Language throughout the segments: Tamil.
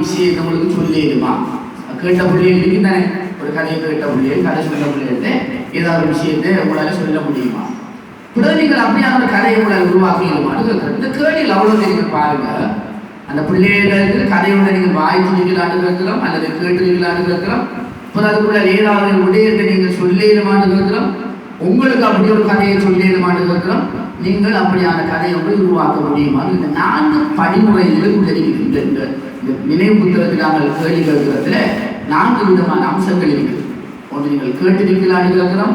விஷயம் உங்களுக்கு சொல்லிடுமா கேட்ட பிள்ளைகள் இருக்குதானே ஒரு கதையை கேட்ட பிள்ளைகள் கதை சொல்ல பிள்ளைகள் ஏதாவது ஒரு விஷயத்தை உங்களால சொல்ல முடியுமா பிறகு நீங்கள் அப்படியே ஒரு கதையை உங்களால் உருவாக்கிடுமா இந்த கேள்வியில் அவ்வளோ நீங்கள் பாருங்க அந்த பிள்ளைகளுக்கு கதையோட நீங்கள் வாய்ப்பு நீங்களான்னு கேட்கலாம் அல்லது கேட்டுக்கலான்னு கேட்கலாம் இப்போ அதுக்குள்ள ஏதாவது உடையத்தை நீங்கள் சொல்லிடுமான்னு கேட்கலாம் உங்களுக்கு அப்படி ஒரு கதையை சொல்லிடுமான்னு கேட்கலாம் நீங்கள் அப்படியான கதையை வந்து உருவாக்க முடியுமா இந்த நான்கு படிமுறைகளும் தெரிவிக்கின்றன நினைவு புத்தகத்தில் நாங்கள் கேள்வி கேட்கிறதுல நான்கு விதமான அம்சங்கள் இருக்குது ஒன்று நீங்கள் கேட்டிருக்கலான்னு கேட்கிறோம்.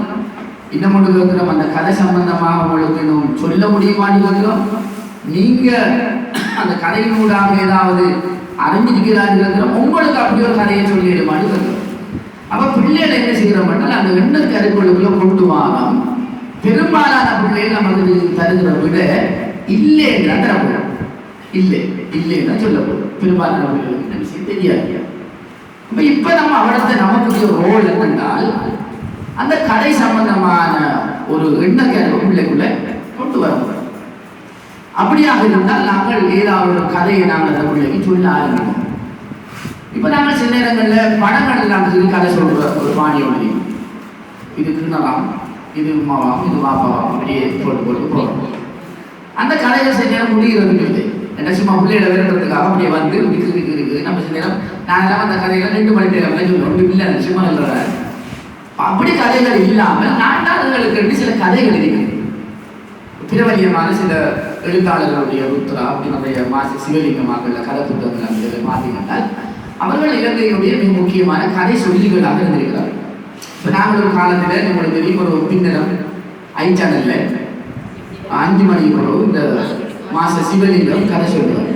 இன்னும் ஒன்று கேட்கிறோம். அந்த கதை சம்பந்தமாக உங்களுக்கு இன்னும் சொல்ல முடியுமான்னு கேட்கிறோம். நீங்க அந்த கதையினூடாக ஏதாவது அறிஞ்சிருக்கிறான்னு கேட்கிறோம். உங்களுக்கு அப்படி ஒரு கதையை சொல்லிடுமான்னு கேட்கிறோம். அப்ப பிள்ளைகளை என்ன செய்கிறோம்னா அந்த எண்ண கருக்குள்ளுக்குள்ள கொண்டு வாங்க. பெரும்பாலான பிள்ளைகள் நமக்கு தருகிற விட இல்லைன்னு தரப்படும் இல்லை இல்லைன்னு சொல்லப்படும். பெரும்பாலான பிள்ளைகளுக்கு இந்த விஷயம் தெரியாது அப்ப இப்ப நம்ம அவடத்தை நமக்கு ரோல் என்னென்றால் அந்த கடை சம்பந்தமான ஒரு எண்ணக்கருவை பிள்ளைக்குள்ள கொண்டு வர முடியும். அப்படியாக இருந்தால் நாங்கள் ஏதாவது ஒரு கதையை நாங்கள் அந்த பிள்ளைக்கு சொல்ல ஆரம்பிப்போம். இப்போ நாங்கள் சில நேரங்களில் படங்கள் நாங்கள் கதை சொல்ற ஒரு பாணி ஒன்று இது கிண்ணலாம் இது உமாவாம் இது பாப்பாவாம் அப்படியே போட்டு போட்டு போகிறோம் அந்த கதைகள் சில நேரம் முடிகிறதுக்கு இல்லை என்ன சும்மா பிள்ளைகளை விரட்டுறதுக்காக அப்படியே வந்து இருக்குது இருக்குது நம்ம சில நேரம் நாங்களாம் அந்த கதைகள் ரெண்டு மணி நேரம் சொல்லுவோம். ஒன்று இல்லை சும்மா இல்லை அப்படி கதைகள் இல்லாமல் நாட்டாளர்களுக்கு சில கதைகள் இருக்கிறது பிரபலியமான சில எழுத்தாளர்களுடைய ருத்ரா அப்படின்னுடைய நம்முடைய மாசி சிவலிங்கமாக்கள்ல கதை புத்தகங்கள் அமைந்ததை பார்த்தீங்கன்னா அவர்கள் இலங்கையுடைய மிக முக்கியமான கதை சொல்லிகளாக இருந்திருக்கிறார்கள். இப்போ நாங்கள் ஒரு காலத்தில் உங்களுக்கு தெரியும் ஒரு பின்னரம் ஐ சேனலில் அஞ்சு மணி பிறகு இந்த மாச சிவலிங்கம் கதை சொல்லுவார்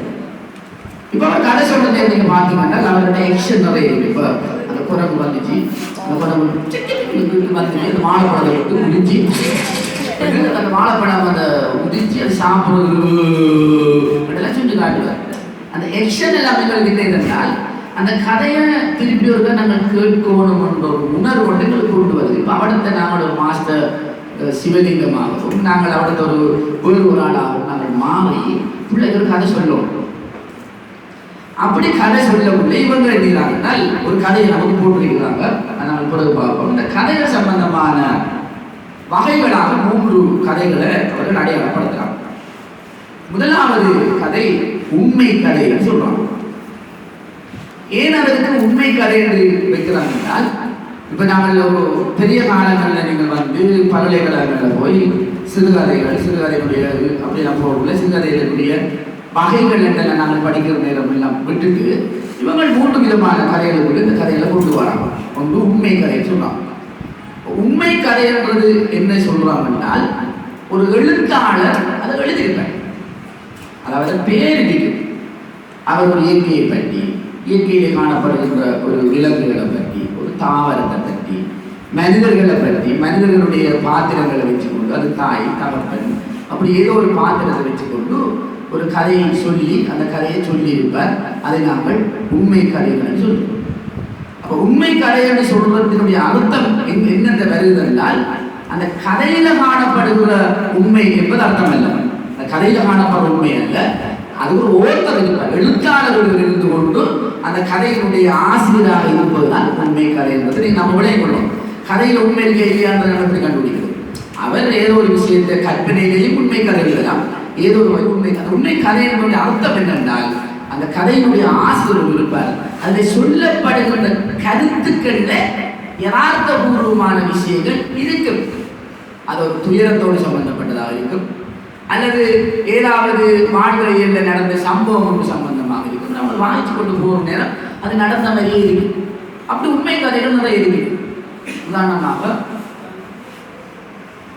இப்போ அவர் கதை சொல்றதை நீங்க பாத்தீங்கன்னா அவருடைய எக்ஷன் நிறைய இருக்கு. இப்போ அந்த குரங்கு வந்துச்சு. அந்த குரங்கு வந்துச்சு. அந்த மாலைப்பழத்தை விட்டு முடிஞ்சு அந்த வாழைப்பழம் அந்த உதிச்சு அது சாப்பிடுறது அதெல்லாம் சொல்லி காட்டுவார். அந்த எக்ஷன் எல்லாமே எங்களுக்கு இருந்தால் அந்த கதையை திருப்பி ஒருக்கா நாங்கள் கேட்கணும் என்ற ஒரு உணர்வு கொண்டு எங்களுக்கு கொண்டு வருது. இப்போ அவடத்தை நாங்கள் ஒரு மாஸ்டர் சிவலிங்கமாகவும் நாங்கள் அவடத்தை ஒரு வேறு ஒரு ஆளாகவும் மாலை பிள்ளைகள் கதை சொல்லும். அப்படி கதை சொல்லக்குள்ள இவங்க எழுதுகிறார்கள் ஒரு கதையை நமக்கு போட்டிருக்கிறாங்க. அதை நம்ம பிறகு பார்ப்போம். இந்த கதைகள் சம்பந்தமான வகைகளாக மூன்று கதைகளை அவர்கள் அடையாளப்படுத்துறாங்க முதலாவது கதை உண்மை கதைன்னு சொல்றாங்க. ஏன் அதற்கு உண்மை கதை என்று வைக்கிறாங்க என்றால் இப்போ நாங்கள் ஒரு பெரிய காலங்களில் நீங்கள் வந்து பல்கலைக்கழகங்களில் போய் சிறுகதைகள் சிறுகதைகளுடைய அப்படிலாம் போகல சிறுகதைகளுடைய வகைகள் என்னென்ன நாங்கள் படிக்கிற நேரம் எல்லாம் விட்டுட்டு இவங்கள் மூன்று விதமான கதைகளுக்குள்ள இந்த கதைகளை கொண்டு வராங்க. ஒன்று உண்மை கதை சொல்கிறாங்க உண்மை கதைன்றது என்ன சொல்றாங்கன்னா ஒரு எழுத்தாளர் அதை எழுதியிருப்பார். அதாவது பேர் அவர் ஒரு இயற்கையை பற்றி இயற்கையிலே காணப்படுகின்ற ஒரு விலங்குகளை பற்றி ஒரு தாவரத்தை பற்றி மனிதர்களை பற்றி மனிதர்களுடைய பாத்திரங்களை வச்சுக்கொண்டு அது தாய் தகப்பன் அப்படி ஏதோ ஒரு பாத்திரத்தை வச்சுக்கொண்டு ஒரு கதையை சொல்லி அந்த கதையை சொல்லியிருப்பார். அதை நாங்கள் உண்மை கதைகள் சொல்லுவோம் அப்போ உண்மை கதை என்று சொல்றதுனுடைய அர்த்தம் என்னென்ன வருது என்றால் அந்த கதையில காணப்படுகிற உண்மை என்பது அர்த்தம் அல்ல அந்த கதையில காணப்படுற உண்மை அல்ல. அது ஒரு ஓட்டர் எழுத்தாளர்கள் இருந்து கொண்டு அந்த கதையினுடைய ஆசிரியராக இருப்பதுதான் உண்மை கதை என்பது நீங்க நம்ம விளைய கொள்ளும் கதையில உண்மை இருக்க இல்லையான்றதை நம்ம எப்படி கண்டுபிடிக்கிறது? அவர் ஏதோ ஒரு விஷயத்தை கற்பனையிலேயும் உண்மை கதை எழுதலாம். ஏதோ ஒரு உண்மை. கதை உண்மை கதை என்பதனுடைய அர்த்தம் என்னென்றால் அந்த கதையினுடைய ஆசிரியர் இருப்பார். அதில் சொல்லப்படுகின்ற கருத்துக்கள்ல யதார்த்தபூர்வமான விஷயங்கள் இருக்கும். அது ஒரு துயரத்தோடு சம்பந்தப்பட்டதாக இருக்கும். அல்லது ஏதாவது வாழ்க்கையில் நடந்த சம்பவம் சம்பந்தம் சம்பந்தமாக இருக்கும் வாங்கிச்சு கொண்டு போகிற நேரம் அது நடந்த மாதிரியே இருக்கு அப்படி உண்மை கதைகள் நிறைய இருக்கு உதாரணமாக